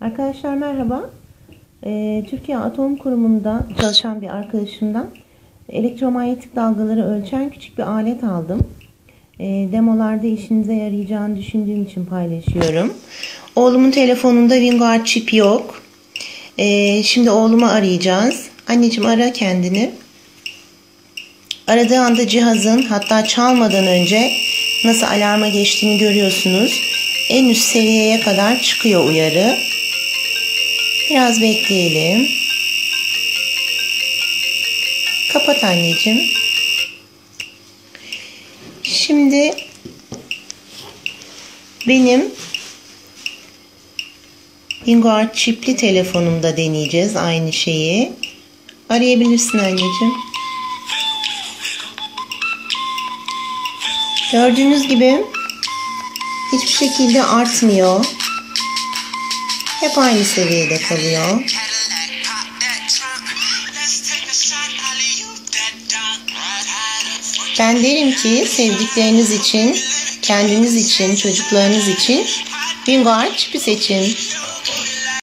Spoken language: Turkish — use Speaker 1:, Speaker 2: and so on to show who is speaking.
Speaker 1: Arkadaşlar merhaba. Ee, Türkiye Atom Kurumu'nda çalışan bir arkadaşımdan elektromanyetik dalgaları ölçen küçük bir alet aldım. Ee, demolarda işinize yarayacağını düşündüğüm için paylaşıyorum. Oğlumun telefonunda Winguard çip yok. Ee, şimdi oğlumu arayacağız. Anneciğim ara kendini. Aradığı anda cihazın hatta çalmadan önce nasıl alarma geçtiğini görüyorsunuz. En üst seviyeye kadar çıkıyor uyarı. Biraz bekleyelim. Kapat anneciğim. Şimdi benim Binguard çipli telefonumda deneyeceğiz aynı şeyi. Arayabilirsin anneciğim. Gördüğünüz gibi hiçbir şekilde artmıyor. Hep aynı seviyede kalıyor. Ben derim ki sevdikleriniz için, kendiniz için, çocuklarınız için Winguard çipi seçin.